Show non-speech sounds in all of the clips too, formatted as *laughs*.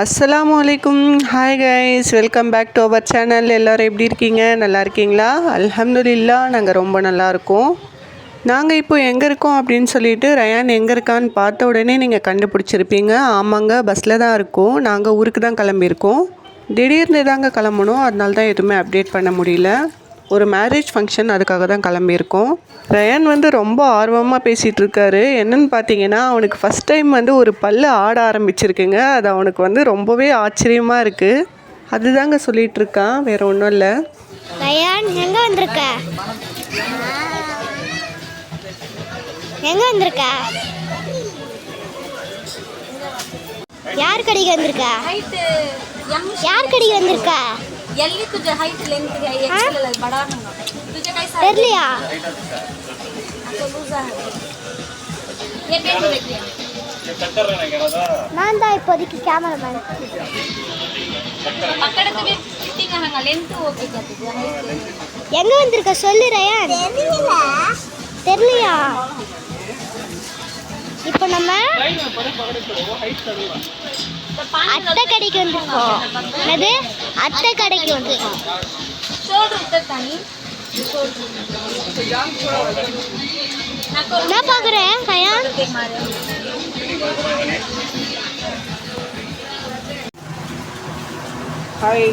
அஸ்ஸலாமு அலைக்கும் hi guys welcome back to our channel எல்லோரும் எப்படி இருக்கீங்க? நல்லா இருக்கீங்களா? அல்ஹம்துலில்லா நாங்கள் ரொம்ப நல்லா இருக்கோம். நாங்கள் இப்போ எங்கே இருக்கோம் அப்படின்னு சொல்லிட்டு ரயான் எங்கே இருக்கான்னு பார்த்த உடனே நீங்கள் கண்டுபிடிச்சிருப்பீங்க. ஆமாங்க பஸ்ஸில் தான் இருக்கோம். நாங்கள் ஊருக்கு தான் கிளம்பியிருக்கோம். திடீர்னு தாங்க கிளம்பணும். அதனால தான் எதுவுமே அப்டேட் பண்ண முடியல. ஒரு மேரேஜ் ஃபங்க்ஷன் அதுக்காக தான் கிளம்பியிருக்கோம். ரயான் வந்து ரொம்ப ஆர்வமாக பேசிகிட்டு இருக்காரு என்னன்னு பார்த்தீங்கன்னா அவனுக்கு ஃபஸ்ட் டைம் வந்து ஒரு பல்லு ஆட ஆரம்பிச்சிருக்குங்க. அது அவனுக்கு வந்து ரொம்பவே ஆச்சரியமாக இருக்குது அதுதாங்க சொல்லிகிட்டு இருக்கான் வேற ஒன்றும் இல்லை. ரயான் எங்கே வந்திருக்க? எங்கே வந்திருக்க? யார் கடைக்கு வந்திருக்க? யார் கடைக்கு வந்திருக்கா? ಎಲ್ಲಿ ತುಜ ಹೈಟ್ ಲೆಂತ್ ಎಕ್ಸೆಲ್ ಬಡ ತುಜ ಕೈ ಸಾ ಇರ್ಲಿಯಾ நான் தான் இப்போதைக்கு கேமராமேன் எங்க வந்திருக்க? சொல்லுறேன் தெரியல. தெரியலையா? இப்போ நம்ம அத்தை கடைக்கு வந்திருக்கோம். அது அத்தை கடைக்கு வந்துருக்கோம். என்ன பார்க்குறேன் கயான் ஹாய்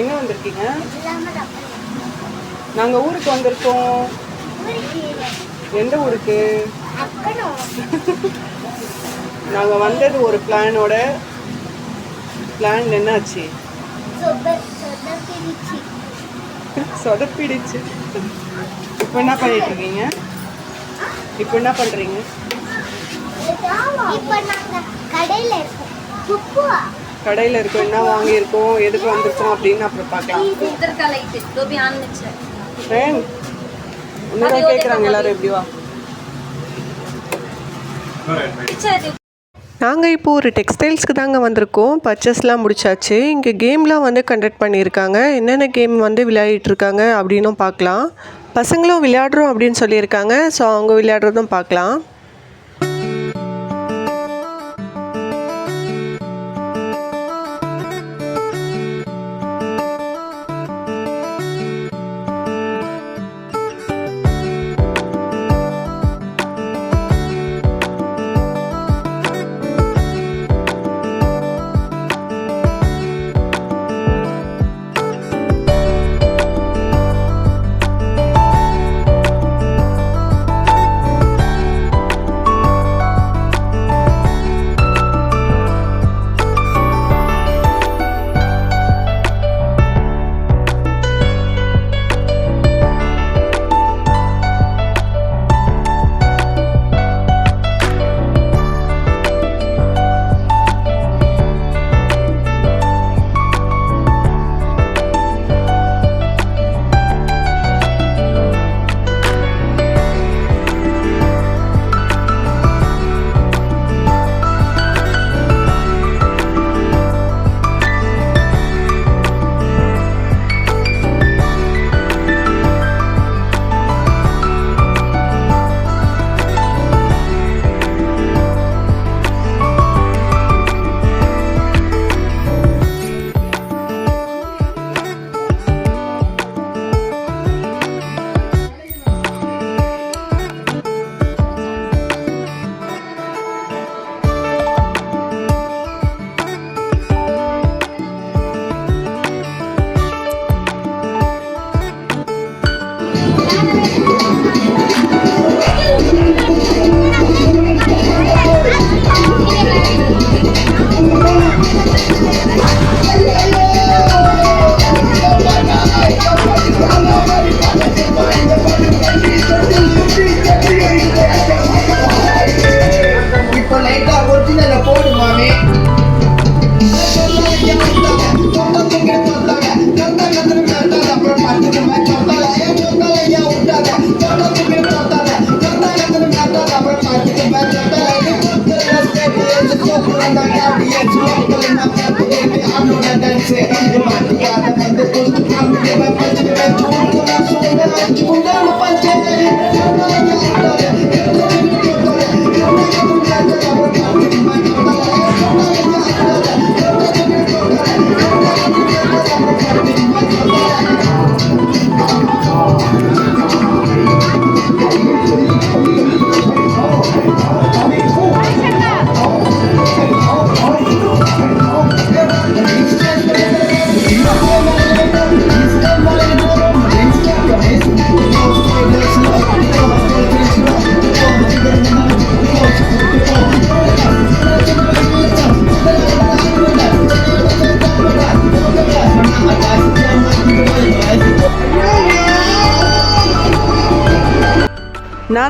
எங்கே வந்திருக்கீங்க? நாங்கள் ஊருக்கு வந்திருக்கோம். எந்த ஊருக்கு? *laughs* நாங்கள் வந்தது ஒரு பிளானோட பிளான் என்னாச்சு? சொதப்பிடிச்சு. இப்போ என்ன பண்ணிட்டு இருக்கீங்க இப்போ என்ன பண்றீங்க? கடையில் இருக்கோம். என்ன வாங்கியிருக்கோம்? எதுக்கு வந்திருக்கோம் அப்படின்னு அப்புறம் பார்க்கலாம். கேட்குறாங்க எல்லாரும் எப்படி வா நாங்கள் இப்போ ஒரு டெக்ஸ்டைல்ஸ்க்கு தாங்க வந்திருக்கோம். பர்ச்சேஸ்லாம் முடிச்சாச்சு. இங்கே கேம்லாம் வந்து கண்டக்ட் பண்ணியிருக்காங்க. என்னென்ன கேம் வந்து விளையாடிட்டு இருக்காங்க அப்படின்னும் பார்க்கலாம். பசங்களும் விளையாடுறோம் அப்படின்னு சொல்லியிருக்காங்க. ஸோ அவங்க விளையாடுறதும் பார்க்கலாம்.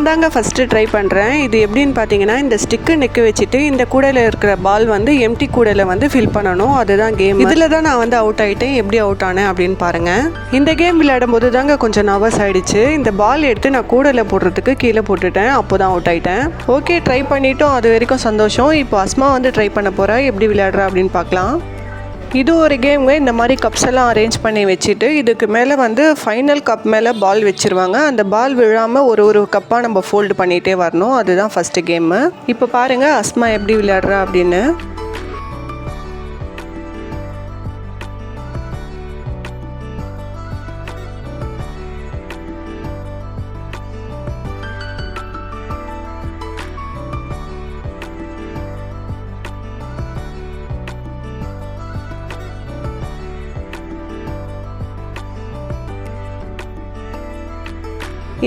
நான் தாங்க ஃபஸ்ட்டு ட்ரை பண்ணுறேன் இது எப்படின்னு பார்த்தீங்கன்னா இந்த ஸ்டிக்கு நிற்க வச்சுட்டு இந்த கூடையில் இருக்கிற பால் வந்து எம்டி கூடையில் வந்து ஃபில் பண்ணணும். அதுதான் கேம் இதில் தான் நான் வந்து அவுட் ஆகிட்டேன் எப்படி அவுட் ஆனேன் அப்படின்னு பாருங்கள் இந்த கேம் விளையாடும் போது தாங்க கொஞ்சம் நர்வஸ் ஆகிடுச்சு இந்த பால் எடுத்து நான் கூடையில் போடுறதுக்கு கீழே போட்டுட்டேன். அப்போ தான் அவுட் ஆகிட்டேன் ஓகே ட்ரை பண்ணிட்டோம். அது வரைக்கும் சந்தோஷம். இப்போ அஸ்மா வந்து ட்ரை பண்ண போகிறா எப்படி விளையாடுறா அப்படின்னு பார்க்கலாம் இது ஒரு கேம்ங்க இந்த மாதிரி கப்ஸ் எல்லாம் அரேஞ்ச் பண்ணி வச்சுட்டு இதுக்கு மேலே வந்து ஃபைனல் கப் மேலே பால் வச்சுருவாங்க. அந்த பால் விழாமல் ஒரு ஒரு கப்பாக நம்ம ஃபோல்டு பண்ணிகிட்டே வரணும். அதுதான் ஃபஸ்ட்டு கேமு இப்போ பாருங்கள் அஸ்மா எப்படி விளையாடுறா அப்படின்னு.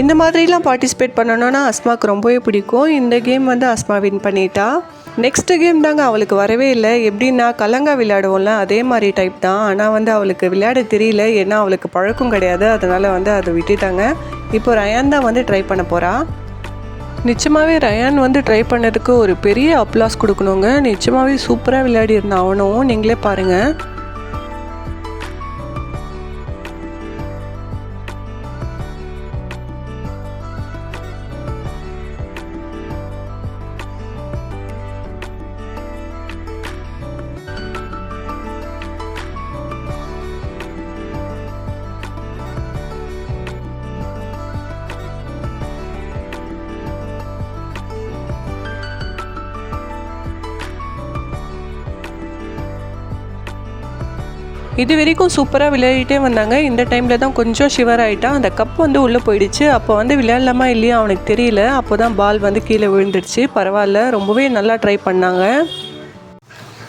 இந்த மாதிரிலாம் பார்ட்டிசிபேட் பண்ணணும்னா அஸ்மாவுக்கு ரொம்பவே பிடிக்கும். இந்த கேம் வந்து அஸ்மா வின் பண்ணிட்டா. நெக்ஸ்ட் கேம் தாங்க அவளுக்கு வரவே இல்லை. எப்படின்னா கலங்கா விளையாடுவோம்ல அதே மாதிரி டைப் தான். ஆனால் வந்து அவளுக்கு விளையாட தெரியல. ஏன்னா அவளுக்கு பழக்கம் கிடையாது. அதனால் வந்து அதை விட்டுட்டாங்க. இப்போ ரயான் தான் வந்து ட்ரை பண்ண போகிறா நிச்சயமாகவே ரயான் வந்து ட்ரை பண்ணதுக்கு ஒரு பெரிய அப்ளாஸ் கொடுக்கணுங்க. நிச்சயமாகவே சூப்பராக விளையாடிருந்தான் அவனும். நீங்களே பாருங்கள் இது வரைக்கும் சூப்பராக விளையாடிட்டே வந்தாங்க. இந்த டைமில் தான் கொஞ்சம் ஷிவர் ஆகிட்டான் அந்த கப் வந்து உள்ளே போயிடுச்சு. அப்போ வந்து விளையாடலாமா இல்லையா அவனுக்கு தெரியல. அப்போ தான் பால் வந்து கீழே விழுந்துடுச்சு. பரவாயில்ல. ரொம்பவே நல்லா ட்ரை பண்ணாங்க.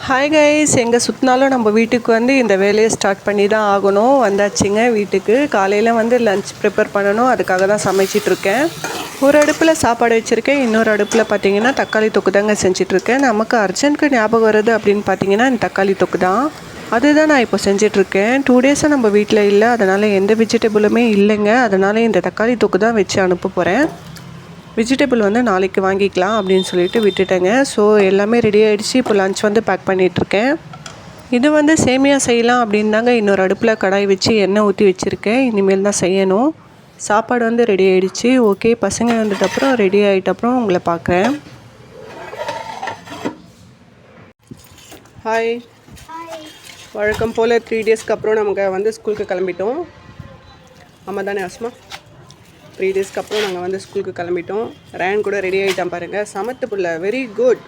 ஹாய் கைஸ் எங்கே சுற்றினாலும் நம்ம வீட்டுக்கு வந்து இந்த வேலையை ஸ்டார்ட் பண்ணி தான் ஆகணும். வந்தாச்சுங்க வீட்டுக்கு. காலையில் வந்து லன்ச் ப்ரிப்பேர் பண்ணணும். அதுக்காக தான் சமைச்சிட்ருக்கேன் ஒரு அடுப்பில் சாப்பாடு வச்சுருக்கேன். இன்னொரு அடுப்பில் பார்த்தீங்கன்னா தக்காளி தொக்கு தாங்க செஞ்சிட்ருக்கேன் நமக்கு அர்ஜென்ட்க்கு ஞாபகம் வருது அப்படின்னு பார்த்தீங்கன்னா இந்த தக்காளி தொக்கு தான். அதுதான் நான் இப்போ செஞ்சிட்ருக்கேன். டூ டேஸாக நம்ம வீட்டில் இல்லை. அதனால் எந்த வெஜிடபிளுமே இல்லைங்க. அதனால் இந்த தக்காளி தொக்கு தான் வச்சு அனுப்ப போகிறேன் வெஜிடபிள் வந்து நாளைக்கு வாங்கிக்கலாம் அப்படின்னு சொல்லிட்டு விட்டுட்டேங்க. ஸோ எல்லாமே ரெடி ஆகிடுச்சு இப்போ லஞ்ச் வந்து பேக் பண்ணிகிட்ருக்கேன் இது வந்து சேமியா செய்யலாம் அப்படின்னு தாங்க இன்னொரு அடுப்பில் கடாய் வச்சு எண்ணெய் ஊற்றி வச்சுருக்கேன். இனிமேல் தான் செய்யணும். சாப்பாடு வந்து ரெடி ஆகிடுச்சு ஓகே பசங்க வந்ததுக்கப்புறம் ரெடி ஆகிட்டப்புறம் உங்களை பார்க்குறேன் ஹாய் வழக்கம் போல் த்ரீ டேஸ்க்கு அப்புறம் நமக்கு வந்து ஸ்கூலுக்கு கிளம்பிட்டோம். ஆமாம் தானே அஸ்மா? த்ரீ டேஸ்க்கு அப்புறம் நாங்கள் வந்து ஸ்கூலுக்கு கிளம்பிட்டோம். ரேன் கூட ரெடி ஆகிட்டான் பாருங்கள் சமத்து புள்ள வெரி குட்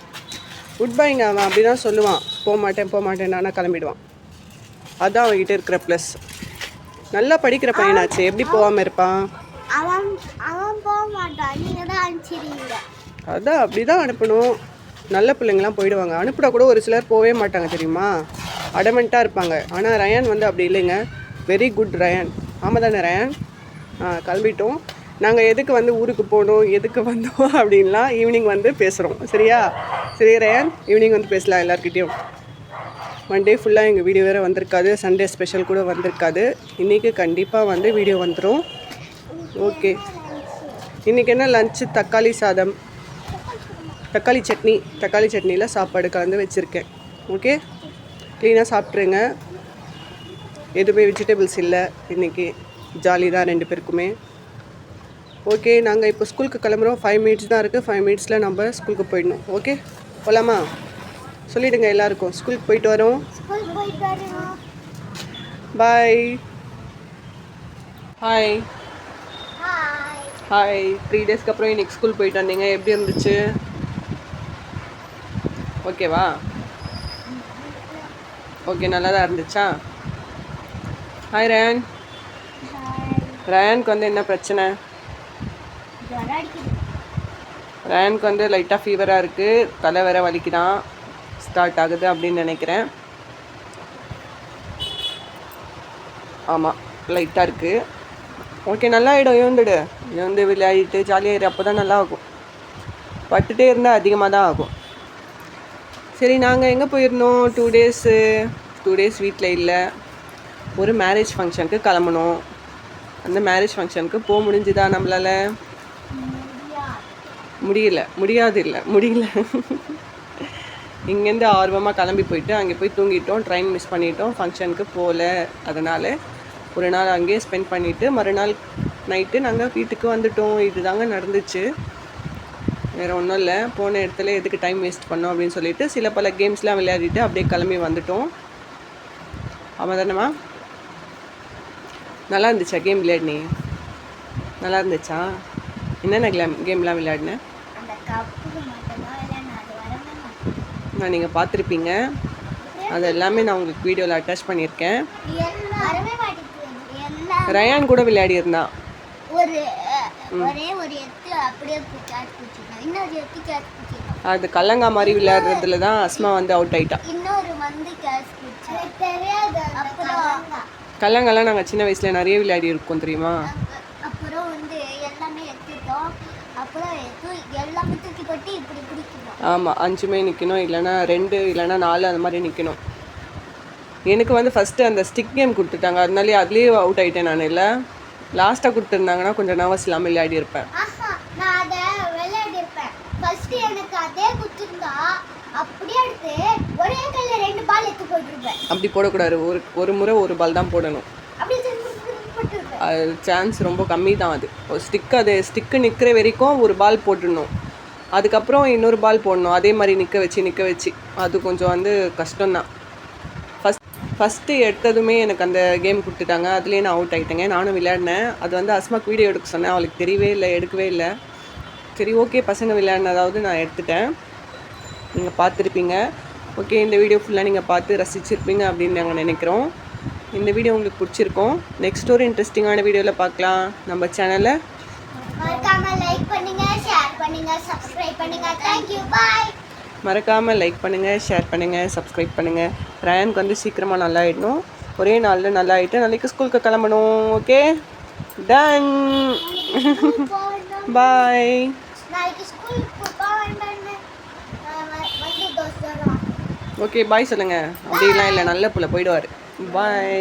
குட் பைங்க அவன் அப்படி தான் சொல்லுவான். போக மாட்டேன் போக மாட்டேன் கிளம்பிடுவான். அதான் அவன்கிட்ட இருக்கிற ப்ளஸ் நல்லா படிக்கிற பையனாச்சு. எப்படி போகாமல் இருப்பான்? அதான் அப்படி தான் அனுப்பணும். நல்ல பிள்ளைங்களாம் போயிடுவாங்க. அனுப்பினா கூட ஒரு சிலர் போகவே மாட்டாங்க தெரியுமா? அடமெண்ட்டாக இருப்பாங்க. ஆனால் ரயான் வந்து அப்படி இல்லைங்க. Very good Ryan. ஆமாம் தானே ரயான்? ஆ கிளம்பிட்டோம் நாங்கள் எதுக்கு வந்து ஊருக்கு போகணும் எதுக்கு வந்தோம் *laughs* அப்படின்லாம் ஈவினிங் வந்து பேசுகிறோம் சரியா? சரி ரயான் ஈவினிங் வந்து பேசலாம் எல்லாருக்கிட்டேயும் மண்டே ஃபுல்லாக எங்கள் வீடியோ வேறு வந்திருக்காது. சண்டே ஸ்பெஷல் கூட வந்திருக்காது. இன்றைக்கி கண்டிப்பாக வந்து வீடியோ வந்துடும் ஓகே இன்றைக்கி என்ன லஞ்சு தக்காளி சாதம். தக்காளி சட்னி. தக்காளி சட்னியில் சாப்பாடு கலந்து வச்சுருக்கேன். ஓகே க்ளீனாக சாப்பிட்ருங்க எதுவுமே வெஜிடபிள்ஸ் இல்லை. இன்றைக்கி ஜாலி தான் ரெண்டு பேருக்குமே. ஓகே நாங்கள் இப்போ ஸ்கூலுக்கு கிளம்புறோம். ஃபைவ் மினிட்ஸ் தான் இருக்குது ஃபைவ் மினிட்ஸில் நம்ம ஸ்கூலுக்கு போயிடணும். ஓகே போகலாமா சொல்லிவிடுங்க எல்லாருக்கும். ஸ்கூலுக்கு போயிட்டு வரோம். பாய் ஹாய் ஹாய் த்ரீ டேஸ்க்கு அப்புறம் இன்னைக்கு ஸ்கூல் போயிட்டு வந்தீங்க. எப்படி இருந்துச்சு? ஓகேவா ஓகே நல்லா தான் இருந்துச்சா ஹாய் ரயான் ரயானுக்கு வந்து என்ன பிரச்சனை? ரயானுக்கு வந்து லைட்டாக ஃபீவராக இருக்குது தலை வேற வலிக்குதான். ஸ்டார்ட் ஆகுது அப்படின்னு நினைக்கிறேன். ஆமாம் லைட்டாக இருக்குது ஓகே நல்லா ஆகிடும் எழுந்துடு எழுந்து விளையாடிட்டு ஜாலியாக அப்போ தான் நல்லா ஆகும் பட்டுட்டே இருந்தால் அதிகமாக தான் ஆகும். சரி நாங்கள் எங்கே போயிருந்தோம்? டூ டேஸு டூ டேஸ் வீட்டில் இல்லை. ஒரு மேரேஜ் ஃபங்க்ஷனுக்கு கிளம்பணும் அந்த மேரேஜ் ஃபங்க்ஷனுக்கு போக முடிஞ்சுதா நம்மளால்? முடியல. முடியாது இல்லை. முடியல. இங்கேருந்து ஆர்வமாக கிளம்பி போயிட்டு அங்கே போய் தூங்கிட்டோம். ட்ரெயின் மிஸ் பண்ணிட்டோம். ஃபங்க்ஷனுக்கு போகல அதனால் ஒரு நாள் அங்கேயே ஸ்பெண்ட் பண்ணிவிட்டு மறுநாள் நைட்டு நாங்கள் வீட்டுக்கு வந்துட்டோம். இதுதாங்க நடந்துச்சு. வேறு ஒன்றும் இல்லை. போன இடத்துல எதுக்கு டைம் வேஸ்ட் பண்ணோம் அப்படின்னு சொல்லிட்டு சில பல கேம்ஸ்லாம் விளையாடிட்டு அப்படியே கிளம்பி வந்துட்டோம். ஆமாம் தானேம்மா நல்லா இருந்துச்சா கேம் விளையாடினி? நல்லா இருந்துச்சா? என்னென்ன கேம் கேம்லாம் விளையாடினேன். நான் நீங்கள் பார்த்துருப்பீங்க. அது எல்லாமே நான் உங்களுக்கு வீடியோவில் அட்டாச் பண்ணியிருக்கேன். ரயான் கூட விளையாடி இருந்தான் அது கல்லங்கா மாதிரி விளையாடுறதுல தான் அஸ்மா வந்து அவுட் ஆயிட்டா. இன்னொரு வந்து கேட்ச் பிடிச்சி தெரியாது அப்புறம் கல்லங்காலாம் நாங்கள் சின்ன வயசில் நிறைய விளையாடி இருக்கோம் தெரியுமா? அப்புறம் வந்து எல்லாமே எடுத்துட்டோம். அப்புறம் எத்து எல்லாமே தூக்கி கொட்டி இப்படி பிடிக்கணும் ஆமாம் அஞ்சுமே நிற்கணும் இல்லைன்னா ரெண்டு இல்லைன்னா நாலு அந்த மாதிரி நிற்கணும் எனக்கு வந்து ஃபஸ்ட்டு அந்த ஸ்டிக் கேம் கொடுத்துட்டாங்க. அதனாலே அதுலேயே அவுட் ஆகிட்டேன் நான். இல்லை லாஸ்ட்டாக கொடுத்துருந்தாங்கன்னா கொஞ்சம் நர்வஸ் இல்லாமல் விளையாடி இருப்பேன் ஆஹா நான் அதை விளையாடி இருப்பேன் ஃபர்ஸ்ட் எனக்கு அதே குத்துருந்தா அப்படியே எடுத்து ஒரே கையில ரெண்டு பால் எடுத்து போட்டுருப்பேன் அப்படி போடக்கூடாது. ஒரு ஒரு முறை ஒரு பால் தான் போடணும். அது சான்ஸ் ரொம்ப கம்மி தான் அது. ஒரு ஸ்டிக் அது ஸ்டிக்கு நிற்கிற வரைக்கும் ஒரு பால் போட்டுடணும். அதுக்கப்புறம் இன்னொரு பால் போடணும். அதே மாதிரி நிற்க வச்சு நிற்க வச்சு. அது கொஞ்சம் வந்து கஷ்டம்தான். ஃபஸ்ட் ஃபஸ்ட்டு எடுத்ததுமே எனக்கு அந்த கேம் கொடுத்துட்டாங்க. அதுலேயே நான் அவுட் ஆகிட்டேங்க நானும் விளையாடினேன். அது வந்து அஸ்மாக்கு வீடியோ எடுக்க சொன்னேன். அவளுக்கு தெரியவே இல்லை எடுக்கவே இல்லை. சரி ஓகே பசங்க விளையாடினதாவது நான் எடுத்துட்டேன். நீங்கள் பார்த்துருப்பீங்க. ஓகே இந்த வீடியோ ஃபுல்லாக நீங்கள் பார்த்து ரசிச்சிருப்பீங்க அப்படின்னு நாங்கள் நினைக்கிறோம். இந்த வீடியோ உங்களுக்கு பிடிச்சிருக்கோம். நெக்ஸ்ட் ஒரு இன்ட்ரெஸ்டிங்கான வீடியோவில் பார்க்கலாம். நம்ம சேனலை மறக்காமல் லைக் பண்ணுங்கள் ஷேர் பண்ணுங்கள் சப்ஸ்கிரைப் பண்ணுங்கள் ரயானுக்கு வந்து சீக்கிரமாக நல்லா ஆகிடணும் ஒரே நாளில் நல்லா ஆகிட்டு நாளைக்கு ஸ்கூலுக்கு கிளம்பணும் ஓகே டன் பாய் நாளைக்கு ஸ்கூலுக்கு போக வேண்டாம்னு அஹ் வ- வந்து தோசை ஓகே பாய் சொல்லுங்கள் அப்படிலாம் இல்லை நல்ல புள்ள போயிடுவார். பாய்